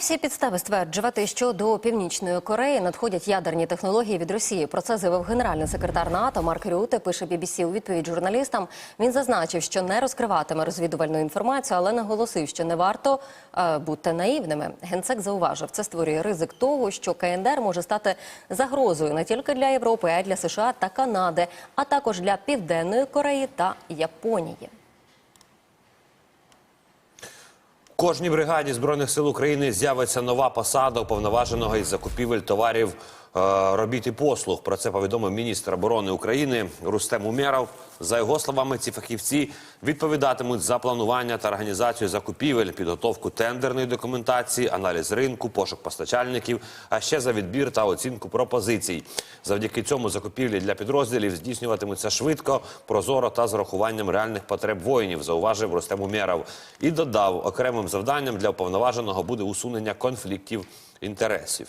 всі підстави стверджувати, що до північної Кореї надходять ядерні технології від Росії. Про це заявив генеральний секретар НАТО Марк Рюте. Пише BBC у відповідь журналістам. Він зазначив, що не розкриватиме розвідувальну інформацію, але наголосив, що не варто е, бути наївними. Генсек зауважив, це створює ризик того, що КНДР може стати загрозою не тільки для Європи, а й для США та Канади, а також для Південної Кореї та Японії. Кожній бригаді збройних сил України з'явиться нова посада уповноваженого із закупівель товарів робіт і послуг. Про це повідомив міністр оборони України Рустем Умєров. За його словами, ці фахівці відповідатимуть за планування та організацію закупівель, підготовку тендерної документації, аналіз ринку, пошук постачальників, а ще за відбір та оцінку пропозицій. Завдяки цьому закупівлі для підрозділів здійснюватимуться швидко, прозоро та з урахуванням реальних потреб воїнів, зауважив Рустем Умєров. І додав, окремим завданням для уповноваженого буде усунення конфліктів інтересів.